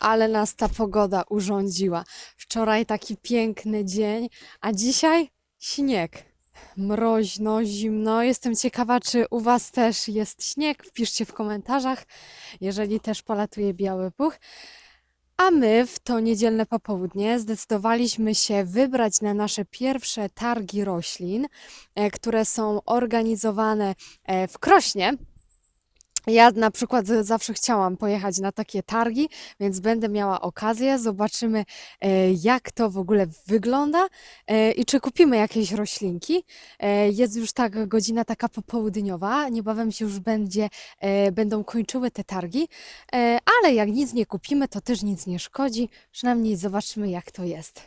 ale nas ta pogoda urządziła. Wczoraj taki piękny dzień, a dzisiaj śnieg. Mroźno, zimno. Jestem ciekawa, czy u Was też jest śnieg. Wpiszcie w komentarzach, jeżeli też polatuje biały puch. A my w to niedzielne popołudnie zdecydowaliśmy się wybrać na nasze pierwsze targi roślin, e, które są organizowane e, w Krośnie. Ja na przykład z- zawsze chciałam pojechać na takie targi, więc będę miała okazję. Zobaczymy, e, jak to w ogóle wygląda e, i czy kupimy jakieś roślinki. E, Jest już tak godzina taka popołudniowa, niebawem się już będzie, e, będą kończyły te targi, E, ale jak nic nie kupimy, to też nic nie szkodzi. Przynajmniej zobaczymy, jak to jest.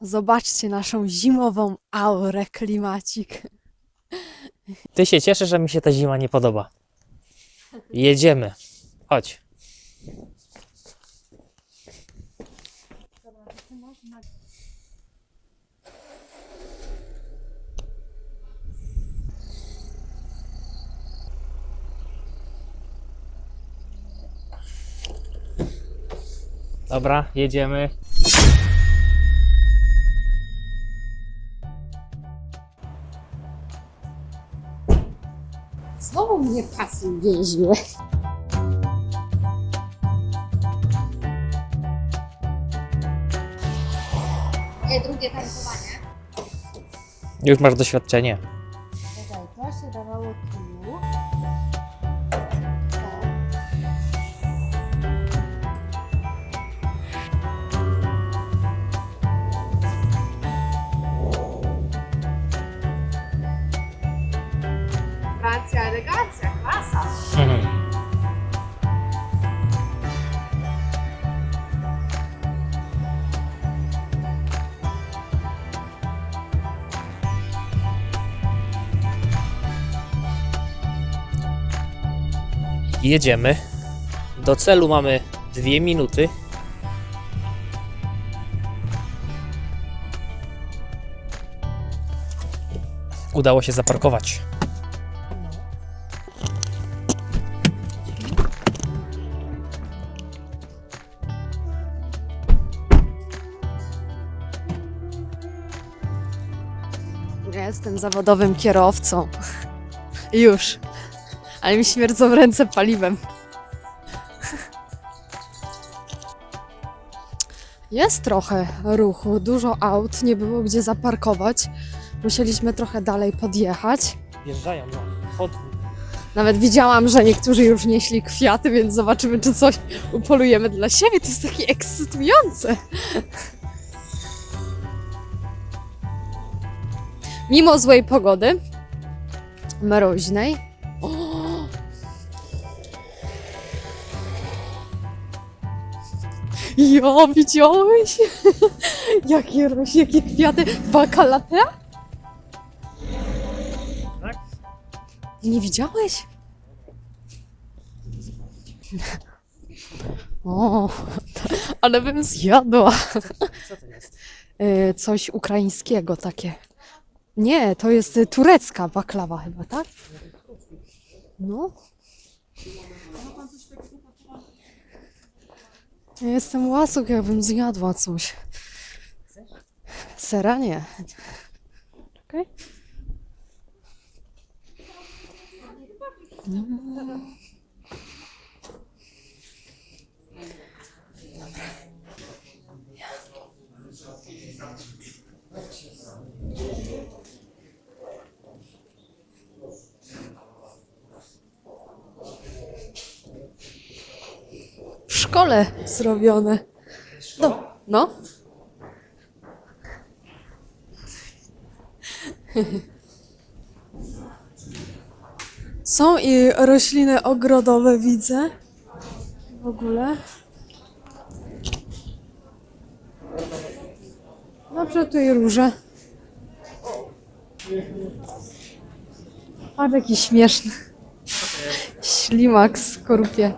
Zobaczcie naszą zimową aurę, klimacik. Ty się cieszysz, że mi się ta zima nie podoba. Jedziemy. Chodź. Dobra, jedziemy. Znowu mnie pasy więziły. Drugie tankowanie. Już masz doświadczenie. Jedziemy. Do celu mamy dwie minuty. Udało się zaparkować. Ja jestem zawodowym kierowcą. Już. Ale mi śmierdzą ręce paliwem. Jest trochę ruchu, dużo aut, nie było gdzie zaparkować. Musieliśmy trochę dalej podjechać. Wjeżdżają na chodnik. Nawet widziałam, że niektórzy już nieśli kwiaty, więc zobaczymy, czy coś upolujemy dla siebie. To jest takie ekscytujące. Mimo złej pogody, mroźnej. Jo, widziałeś? jakie rośnie, jakie kwiaty. Bakalatea? Tak? Nie widziałeś? O, ale bym zjadła. Co to jest? Y, Coś ukraińskiego takie. Nie, to jest turecka baklawa chyba, tak? No. Ja jestem łasuk, jakbym zjadła coś. Sera nie. Czekaj. W szkole zrobione. No. no. Są i rośliny ogrodowe, widzę. W ogóle. Na przykład tutaj róże. A taki śmieszny. Ślimak z skorupie.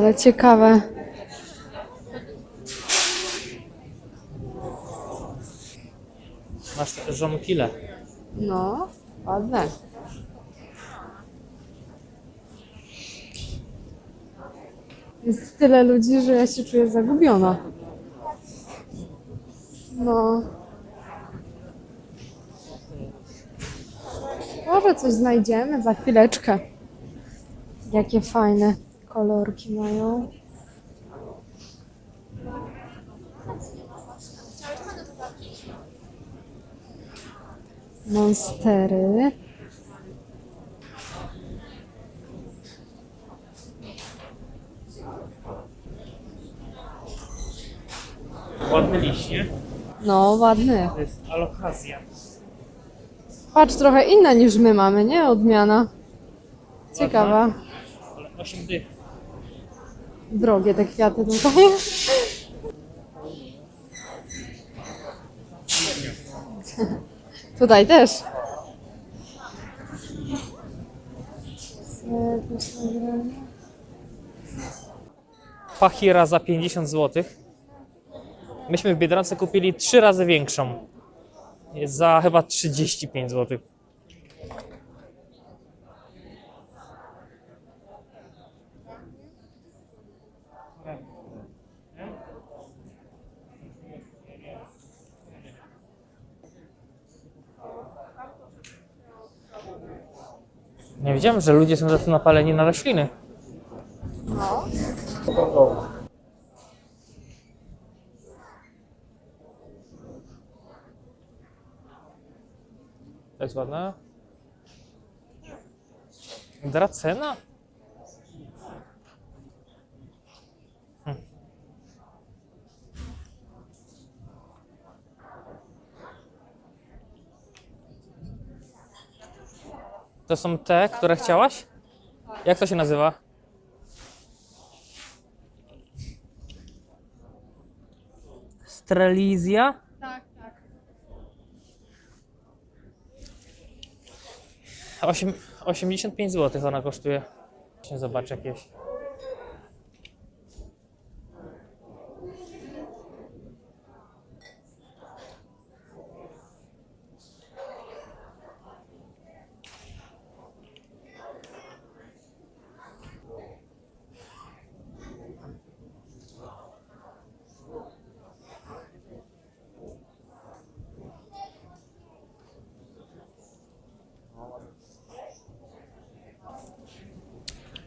Ale ciekawe. Masz żonkile. No, ładne. Jest tyle ludzi, że ja się czuję zagubiona. No. Może coś znajdziemy za chwileczkę. Jakie fajne kolorki mają. Monstery. Ładny liść, nie? No, ładny. To jest alokazja. Patrz, trochę inna niż my mamy, nie? Odmiana. Ciekawa. Ale 8 dych. Drogie te kwiaty tutaj. Tutaj też. Pachira za 50 zł. Myśmy w Biedronce kupili 3 razy większą. Jest za chyba 35 zł. Nie wiedziałem, że ludzie są to napaleni na rośliny. To jest ładne. Dracena? To są te, które chciałaś? Jak to się nazywa? Strelizja? Tak, tak. Osiem, 85 zł ona kosztuje. Właśnie Zobacz jakieś.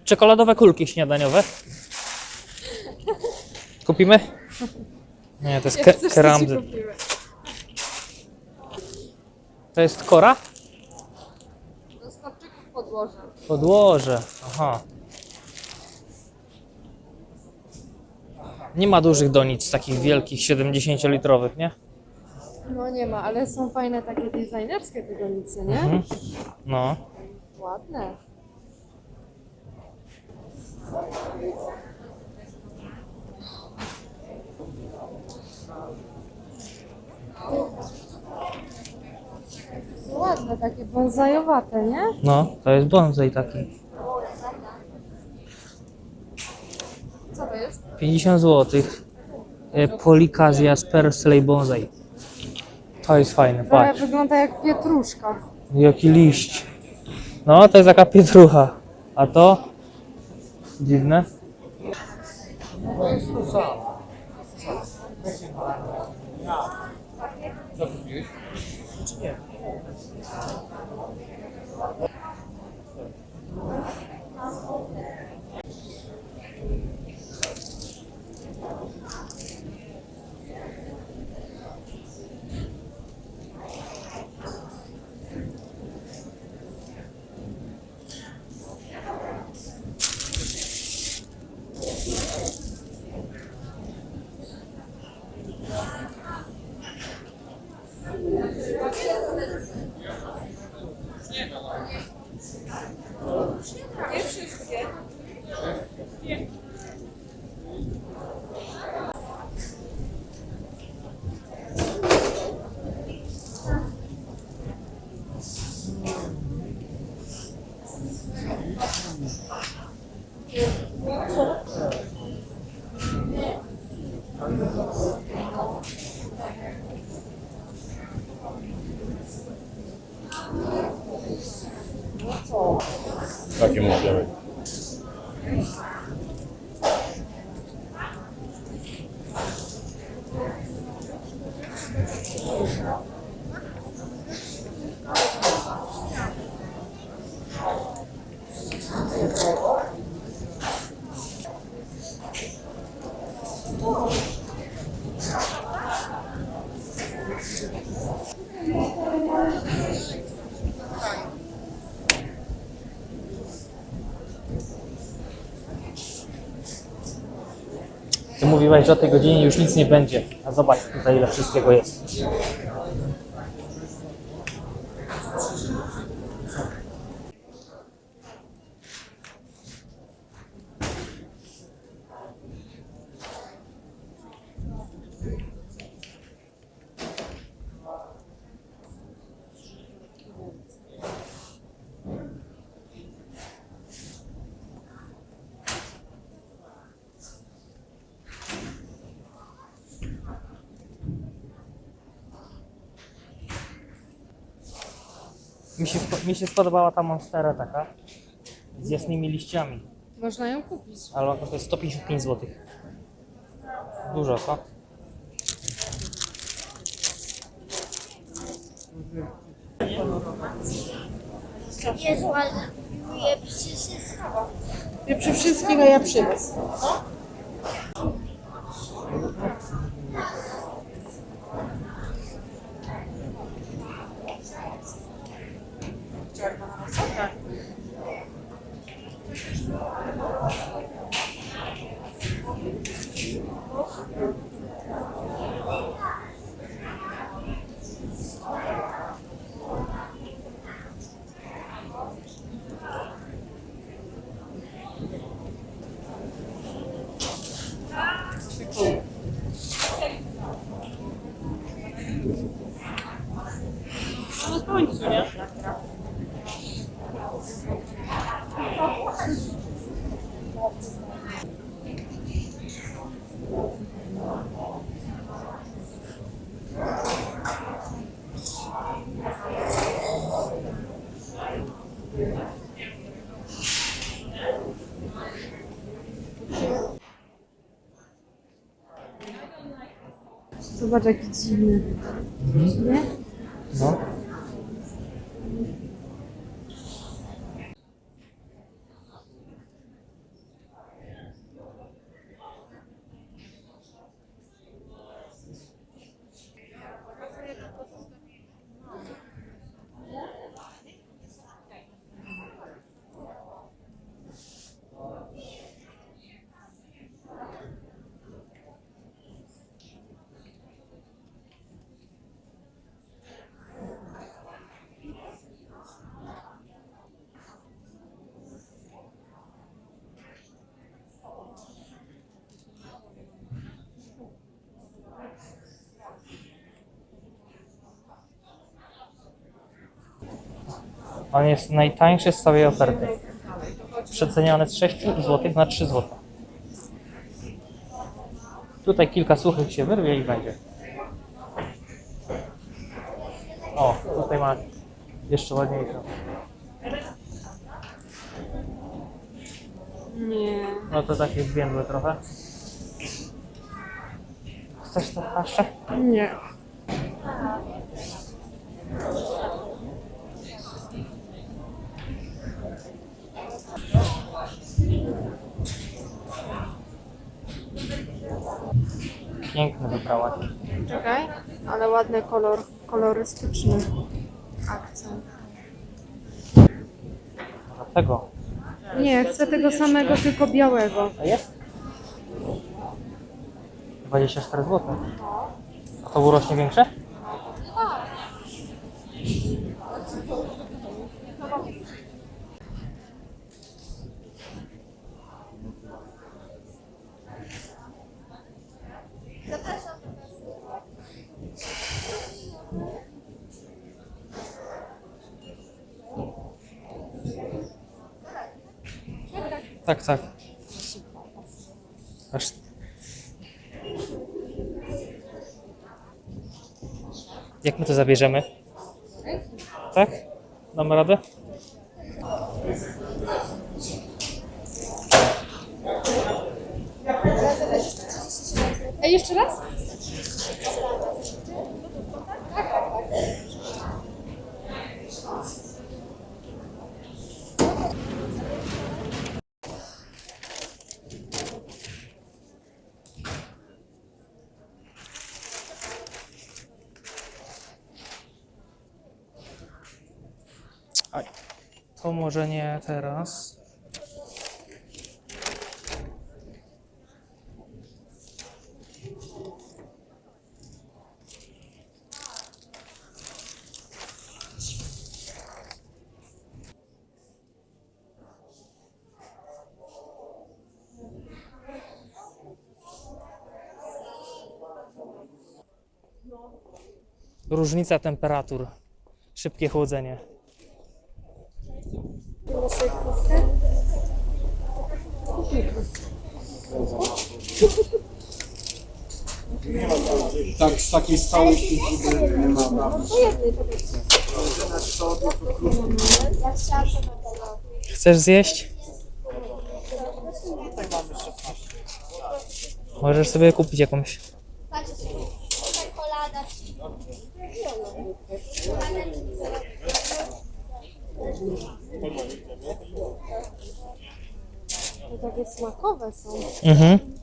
Czekoladowe kulki śniadaniowe. Kupimy? Nie, to jest Jak ke- to ci keramzy. kupimy. To jest kora? Dostawczyków podłoża. Podłoże. Aha. Nie ma dużych donic, takich wielkich, 70-litrowych, nie? No nie ma, ale są fajne takie designerskie te donice, nie? Mhm. No. Ładne. Ładne, takie bonsajowate, nie? No, to jest bonsai taki. Co to jest? 50 zł. Polikazja z Persley Bonsai. To jest fajne, Trochę patrz. wygląda jak pietruszka. Jaki liść. No, to jest taka pietrucha. A to? Dziwne. É isso aí. Takie mówimy. Mówiłaś, że o tej godzinie już nic nie będzie. A zobacz tutaj ile wszystkiego jest. Mi się, spo- mi się spodobała ta monstera taka z jasnymi liściami. Można ją kupić. Ale ona kosztuje 155 zł. Dużo, co? Jezu, ale kupuję wszystko. Ty przy wszystkich, a ja przy was. Zobacz jaki dziwny. Nie? No. On jest najtańszy z całej oferty. Przeceniony z 6 zł na 3 zł. Tutaj kilka suchych się wyrwie i będzie. O, tutaj ma jeszcze ładniejszą. Nie. No to takie zwiędłe trochę. Chcesz to paszczę? Nie. Piękny wybrałaś. Czekaj, ale ładny kolor, kolorystyczny akcent. Dlatego. Nie, chcę tego samego, tylko białego. A jest? 24 zł. A to urośnie większe? Tak, tak. Aż... Jak my to zabierzemy? Tak? Damy radę? Ej, jeszcze raz? Może nie teraz. Różnica temperatur, szybkie chłodzenie. Takiej stałej siedziby nie ma Chcesz zjeść? Możesz sobie kupić jakąś. Takie smakowe są. Mhm.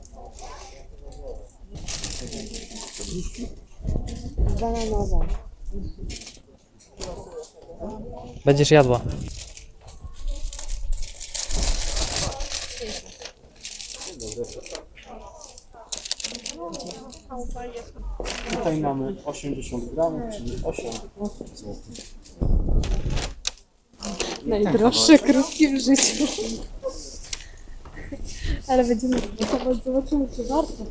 Bananowe. Będziesz jadła. Tutaj mamy 80 gramów, czyli 8 zł. Najdroższe krówki w życiu. Ale będziemy kupować, zobaczymy czy warto.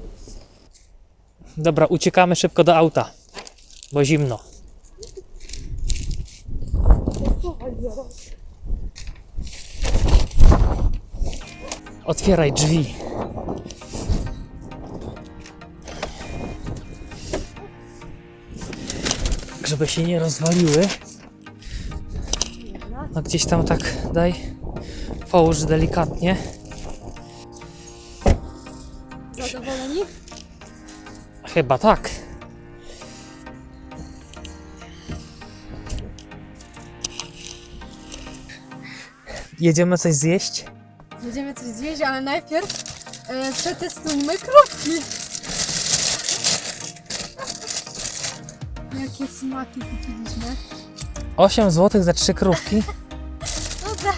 Dobra, uciekamy szybko do auta, bo zimno. Otwieraj drzwi. Żeby się nie rozwaliły. No gdzieś tam tak daj. Połóż delikatnie. Chyba tak. Jedziemy coś zjeść? Będziemy coś zjeść, ale najpierw e, przetestujmy krówki. Jakie smaki kupiliśmy. 8 zł za trzy krówki. No tak.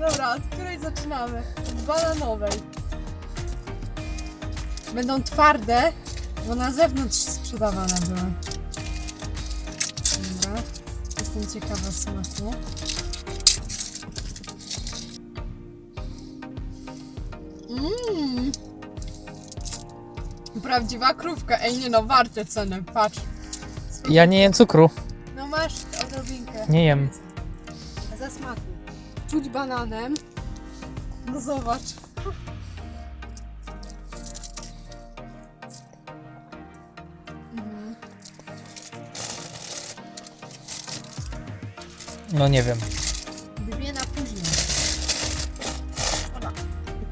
Dobra, od której zaczynamy? Od bananowej. Będą twarde, bo na zewnątrz sprzedawane były. Dobra, jestem ciekawa smaku. Mmm. Prawdziwa krówka. Ej, nie no, warte ceny, patrz. Ja nie jem cukru. No masz odrobinkę. Nie jem. Za smaku. Czuć bananem. No zobacz. No nie wiem. Dwie na później.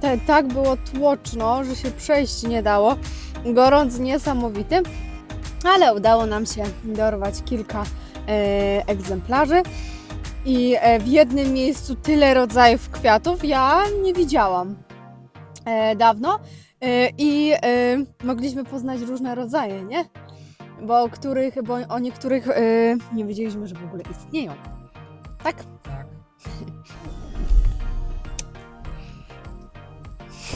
Te, tak było tłoczno, że się przejść nie dało. Gorąc niesamowity, ale udało nam się dorwać kilka e, egzemplarzy. I e, w jednym miejscu tyle rodzajów kwiatów ja nie widziałam e, dawno. E, I e, mogliśmy poznać różne rodzaje, nie? Bo o których, bo o niektórych e, nie wiedzieliśmy, że w ogóle istnieją. Tak? Tak.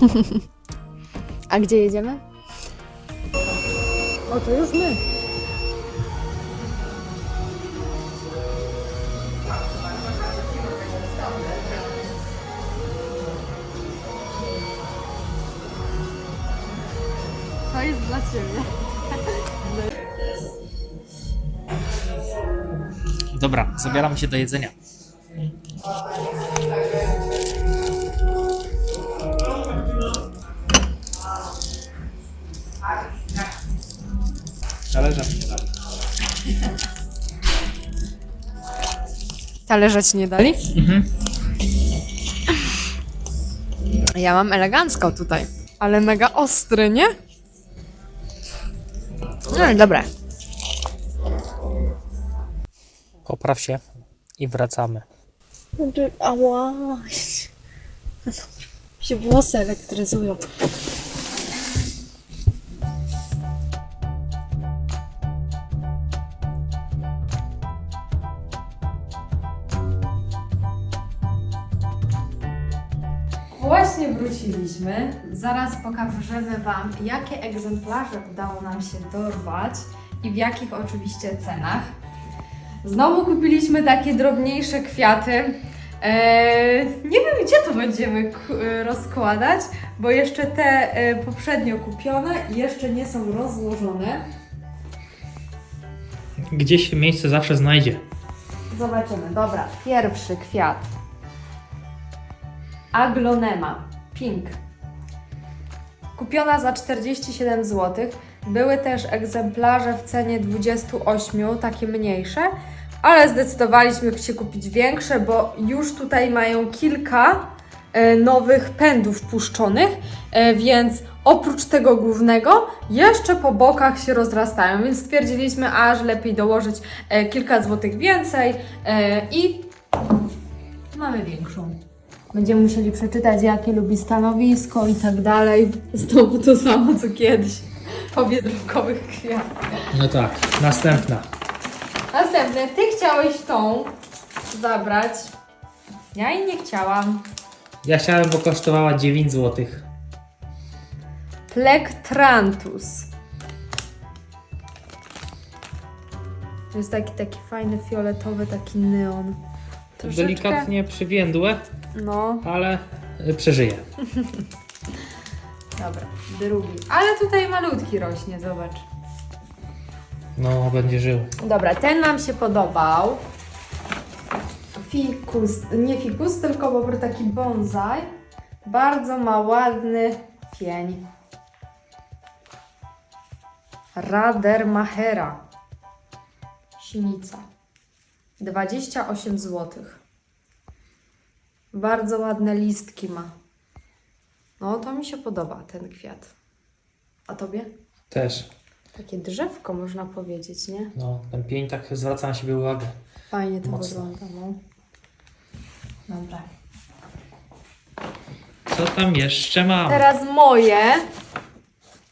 A gdzie jedziemy? O, to już my. To jest dla Ciebie. Dobra, zabieramy się do jedzenia. Talerze. Talerze Ci nie dali? Ja mam elegancko tutaj. Ale mega ostry, nie? No dobra. Popraw się i wracamy. Ała. się włosy elektryzują. Właśnie wróciliśmy. Zaraz pokażemy Wam, jakie egzemplarze udało nam się dorwać i w jakich oczywiście cenach. Znowu kupiliśmy takie drobniejsze kwiaty. Eee, nie wiem, gdzie to będziemy e, rozkładać, bo jeszcze te e, poprzednio kupione jeszcze nie są rozłożone. gdzieś miejsce zawsze znajdzie. Zobaczymy. Dobra, pierwszy kwiat. Aglonema. Pink. Kupiona za 47 zł. Były też egzemplarze w cenie 28, takie mniejsze, ale zdecydowaliśmy się kupić większe, bo już tutaj mają kilka e, nowych pędów puszczonych, e, więc oprócz tego głównego jeszcze po bokach się rozrastają, więc stwierdziliśmy, a że lepiej dołożyć e, kilka złotych więcej i mamy większą. Będziemy musieli przeczytać, jakie lubi stanowisko i tak dalej. Znowu to samo co kiedyś po biedronkowych kwiatach. No tak, następna. Następne, ty chciałeś tą zabrać. Ja jej nie chciałam. Ja chciałem, bo kosztowała 9 zł. Plektrantus. To jest taki, taki fajny fioletowy, taki neon. Troszeczkę- Delikatnie przywiędłe, No, ale y, przeżyje. dobra, drugi. Ale tutaj malutki rośnie, zobacz. No, będzie żył. Dobra, ten nam się podobał. Fikus, nie fikus, tylko po prostu taki bonsai. Bardzo ma ładny pień. Radermachera. Sinica. 28 zł. Bardzo ładne listki ma. No, to mi się podoba ten kwiat. A tobie? Też. Takie drzewko można powiedzieć, nie? No, ten pień tak zwraca na siebie uwagę. Fajnie to Mocno. wygląda, no. Dobra. Co tam jeszcze mam? Teraz moje.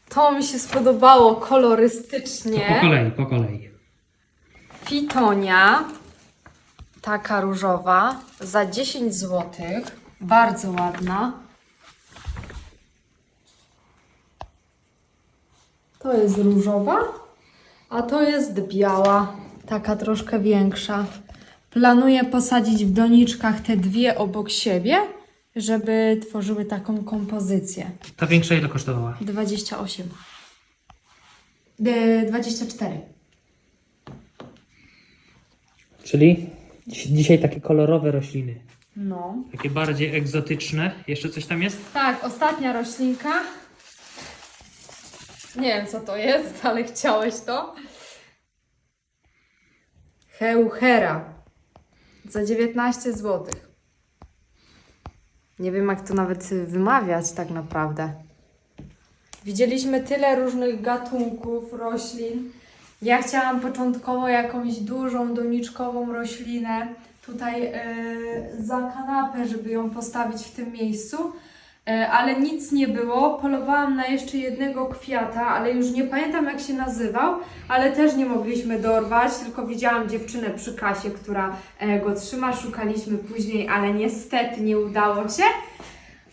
To mi się spodobało To po kolorystycznie. kolei, po kolei. Fitonia. Taka różowa. Za 10 zł. Bardzo ładna. To jest różowa, a to jest biała. Taka troszkę większa. Planuję posadzić w doniczkach te dwie obok siebie, żeby tworzyły taką kompozycję. Ta większa ile kosztowała? 28. D- 24. Czyli dzisiaj takie kolorowe rośliny. No. Takie bardziej egzotyczne. Jeszcze coś tam jest? Tak, ostatnia roślinka. Nie wiem co to jest, ale chciałeś to. Heuchera. Za 19 zł. Nie wiem jak to nawet wymawiać tak naprawdę. Widzieliśmy tyle różnych gatunków roślin. Ja chciałam początkowo jakąś dużą, doniczkową roślinę tutaj e, za kanapę, żeby ją postawić w tym miejscu, ale nic nie było. Polowałam na jeszcze jednego kwiata, ale już nie pamiętam jak się nazywał, ale też nie mogliśmy dorwać, tylko widziałam dziewczynę przy kasie, która e, go trzyma. Szukaliśmy później, ale niestety nie udało się.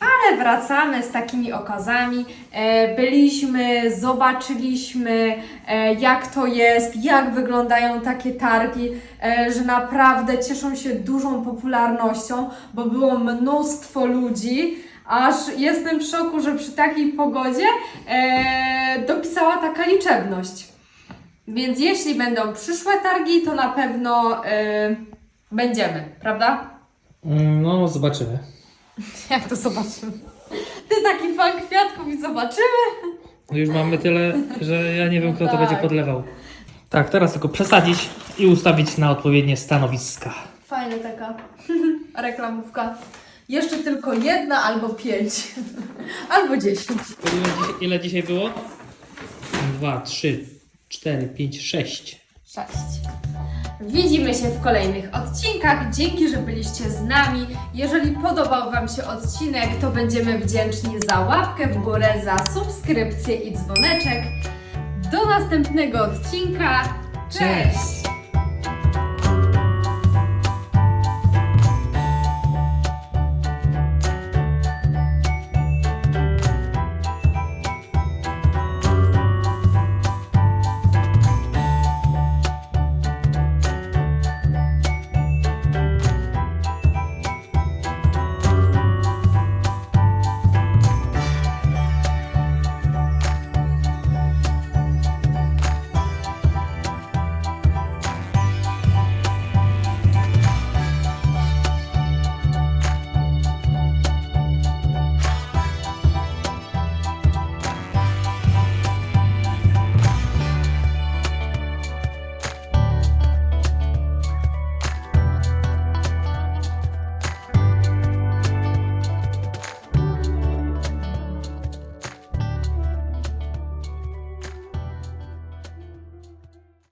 Ale wracamy z takimi okazami. E, byliśmy, zobaczyliśmy, e, jak to jest, jak wyglądają takie targi, e, że naprawdę cieszą się dużą popularnością, bo było mnóstwo ludzi. Aż jestem w szoku, że przy takiej pogodzie e, dopisała taka liczebność. Więc jeśli będą przyszłe targi, to na pewno e, będziemy, prawda? Mm, No, zobaczymy. Jak to zobaczymy? Ty taki fan kwiatków i zobaczymy. No już mamy tyle, że ja nie wiem, kto to Tak. będzie podlewał. Tak, teraz tylko przesadzić i ustawić na odpowiednie stanowiska. Fajna taka reklamówka. Jeszcze tylko jedna albo pięć. albo dziesięć. Ile, dzisiaj, ile dzisiaj było? Dwa, trzy, cztery, pięć, sześć. Sześć. Widzimy się w kolejnych odcinkach. Dzięki, że byliście z nami. Jeżeli podobał Wam się odcinek, to będziemy wdzięczni za łapkę w górę, za subskrypcję i dzwoneczek. Do następnego odcinka. Cześć!